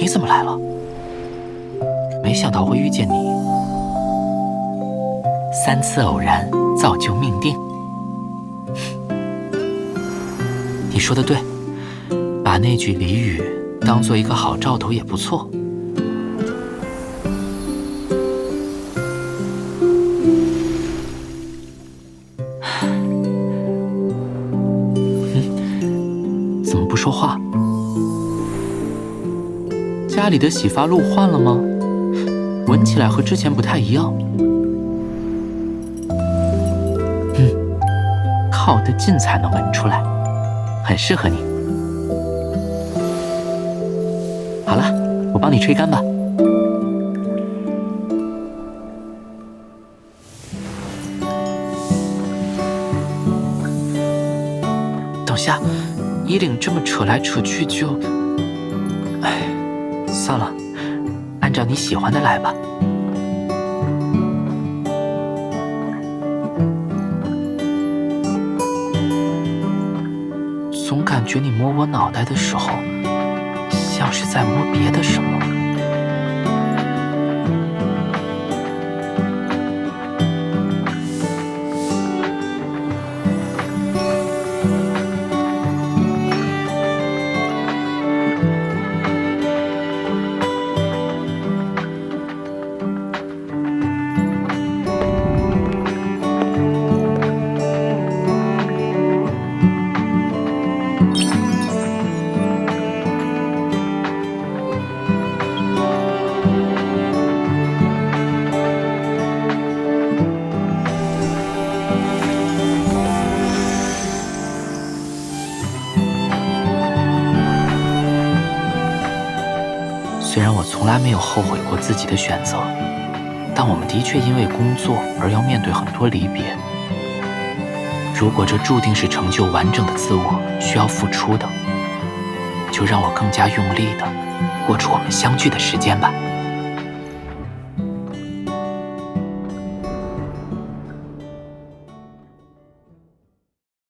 你怎么来了？没想到会遇见你。三次偶然造就命定。你说的对，把那句俚语当做一个好兆头也不错。嗯，怎么不说话？家里的洗发露换了吗？闻起来和之前不太一样。嗯，靠得近才能闻出来，很适合你。好了，我帮你吹干吧。等下，衣领这么扯来扯去就……哎，算了，按照你喜欢的来吧。总感觉你摸我脑袋的时候，像是在摸别的什么。虽然我从来没有后悔过自己的选择，但我们的确因为工作而要面对很多离别。如果这注定是成就完整的自我需要付出的，就让我更加用力的过出我们相聚的时间吧。